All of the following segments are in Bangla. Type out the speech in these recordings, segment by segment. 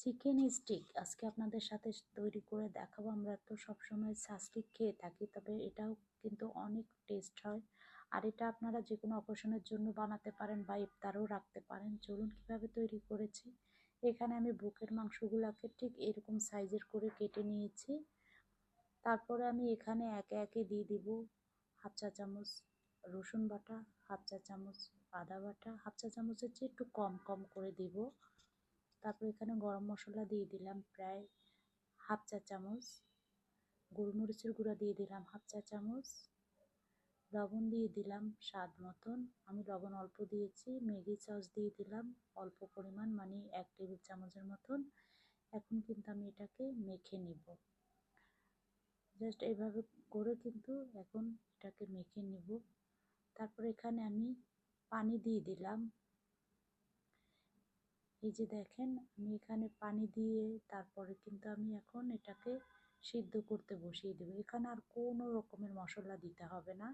চিকেন স্টিক আজকে আপনাদের সাথে তৈরি করে দেখাবো। আমরা তো সবসময় সাস্টিক খেয়ে থাকি, তবে এটাও কিন্তু অনেক টেস্ট হয়। আর এটা আপনারা যে কোনো অকেশনের জন্য বানাতে পারেন বা ইফতারও রাখতে পারেন। চলুন কীভাবে তৈরি করেছি। এখানে আমি বুকের মাংসগুলোকে ঠিক এরকম সাইজের করে কেটে নিয়েছি। তারপরে আমি এখানে একে একে দিয়ে দিব হাফ চা চামচ রসুন বাটা, হাফ চা চামচ আদা বাটা, হাফ চা চামচের চেয়ে একটু কম কম করে দিব। তারপর এখানে গরম মশলা দিয়ে দিলাম প্রায় হাফ চা চামচ। গোলমরিচের গুঁড়া দিয়ে দিলাম হাফ চা চামচ। লবণ দিয়ে দিলাম স্বাদ মতন। আমি লবণ অল্প দিয়েছি, ম্যাগি সস দিয়ে দিলাম অল্প পরিমাণ মানে এক টেবিল চামচের মতন। এখন কিন্তু আমি এটাকে মেখে নিব। জাস্ট এইভাবে করে কিন্তু এখন এটাকে মেখে নিব। তারপর এখানে আমি পানি দিয়ে দিলাম এই যে দেখেন, আমি এখানে পানি দিয়ে তারপরে কিন্তু আমি এখন এটাকে সিদ্ধ করতে বসিয়ে দেবো। এখানে আর কোনো রকমের মশলা দিতে হবে না।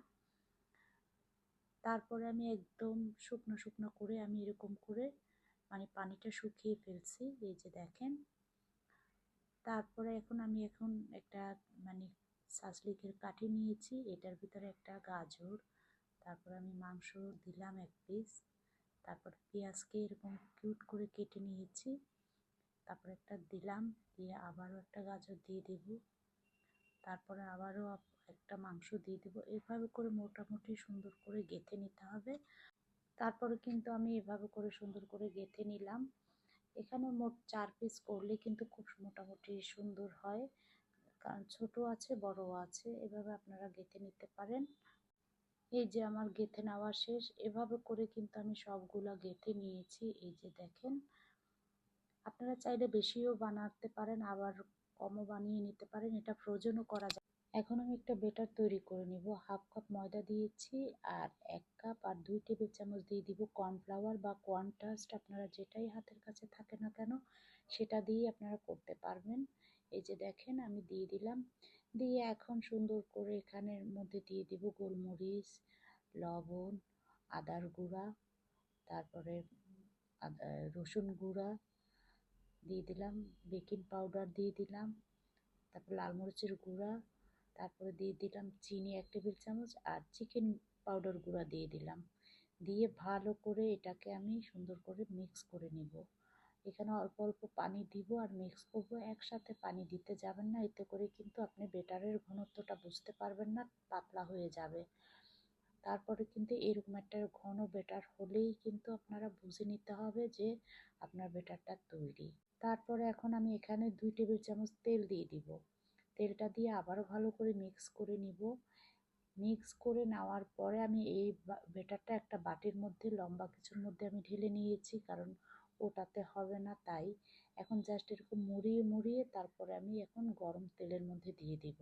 তারপরে আমি একদম শুকনো শুকনো করে আমি এরকম করে মানে পানিটা শুকিয়ে ফেলছি, এই যে দেখেন। তারপরে এখন আমি এখন একটা মানে সাসলিকের কাঠি নিয়েছি, এটার ভিতরে একটা গাজর। তারপর আমি মাংস দিলাম এক পিস তারপর পেঁয়াজকে এরকম কিউট করে কেটে নিয়েছি। তারপর একটা দিলাম, দিয়ে আবারও একটা গাজর দিয়ে দেব। তারপরে আবারও একটা মাংস দিয়ে দেবো। এভাবে করে মোটামুটি সুন্দর করে গেঁথে নিতে হবে। তারপরে কিন্তু আমি এভাবে করে সুন্দর করে গেঁথে নিলাম। এখানে মোট চার পিস করলে কিন্তু খুব মোটামুটি সুন্দর হয়। কারণ ছোট আছে, বড় আছে, এভাবে আপনারা গেঁথে নিতে পারেন। এই যে আমার গেঁথে নেওয়া শেষ, এভাবে করে কিন্তু আমি সবগুলো গেঁথে নিয়েছি। এই যে দেখেন, আপনারা চাইলে বেশিও বানাতে পারেন, আবার কমও বানিয়ে নিতে পারেন, এটা ফ্রোজেনও করা যায়। এখন আমি একটা বেটার তৈরি করে নিব। হাফ কাপ ময়দা দিয়েছি, আর এক কাপ আর দুই টেবিল চামচ দিয়ে দিব কর্নফ্লাওয়ার বা কোয়ান্টাস্ট আপনারা যেটাই হাতের কাছে থাকে না কেন, সেটা দিয়ে আপনারা করতে পারবেন। এই যে দেখেন, আমি দিয়ে দিলাম। দিয়ে এখন সুন্দর করে এখানের মধ্যে দিয়ে দিব গোলমরিচ, লবণ, আদার গুঁড়া, তারপরে রসুন গুঁড়া দিয়ে দিলাম, বেকিং পাউডার দিয়ে দিলাম, তারপর লাল মরিচের গুঁড়া, তারপরে দিয়ে দিলাম চিনি এক টেবিল চামচ আর চিকেন পাউডার গুঁড়া দিয়ে দিলাম। দিয়ে ভালো করে এটাকে আমি সুন্দর করে মিক্স করে নিব। এখানে অল্প অল্প পানি দিব আর মিক্স করব। একসাথে পানি দিতে যাবেন না, এতে করে কিন্তু আপনি বেটারের ঘনত্বটা বুঝতে পারবেন না, পাতলা হয়ে যাবে। তারপরে কিন্তু এরকম একটা ঘন বেটার হলেই কিন্তু আপনারা বুঝে নিতে হবে যে আপনার বেটারটা তৈরি। তারপরে এখন আমি এখানে দুই টেবিল চামচ তেল দিয়ে দিব। তেলটা দিয়ে আবারও ভালো করে মিক্স করে নিব। মিক্স করে নেওয়ার পরে আমি এই বেটারটা একটা বাটির মধ্যে, লম্বা কিছুর মধ্যে আমি ঢেলে নিয়েছি, কারণ ওটাতে হবে না তাই এখন জাস্ট এরকম মুড়িয়ে মুড়িয়ে তারপরে আমি এখন গরম তেলের মধ্যে দিয়ে দিব।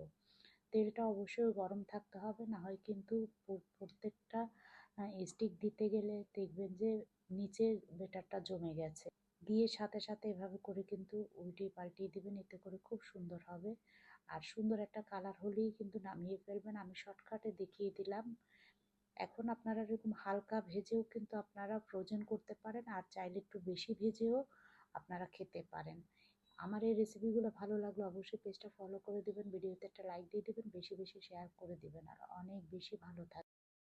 তেলটা অবশ্যই গরম থাকতে হবে, না হয় কিন্তু প্রত্যেকটা স্টিক দিতে গেলে দেখবেন যে নিচে বেটারটা জমে গেছে। দিয়ে সাথে সাথে এভাবে করে কিন্তু উল্টিয়ে পাল্টিয়ে দেবেন, এতে করে খুব সুন্দর হবে। আর সুন্দর একটা কালার হলেই কিন্তু নামিয়ে ফেলবেন। আমি শর্টকাটে দেখিয়ে দিলাম। এখন আপনারা এরকম হালকা ভেজেও কিন্তু আপনারা ফ্রোজেন করতে পারেন, আর চাইলে একটু বেশি ভেজেও আপনারা খেতে পারেন। আমার এই রেসিপিগুলো ভালো লাগলে অবশ্যই পেজটা ফলো করে দেবেন ভিডিওতে একটা লাইক দিয়ে দেবেন, বেশি বেশি শেয়ার করে দেবেন, আর অনেক বেশি ভালো থাকবে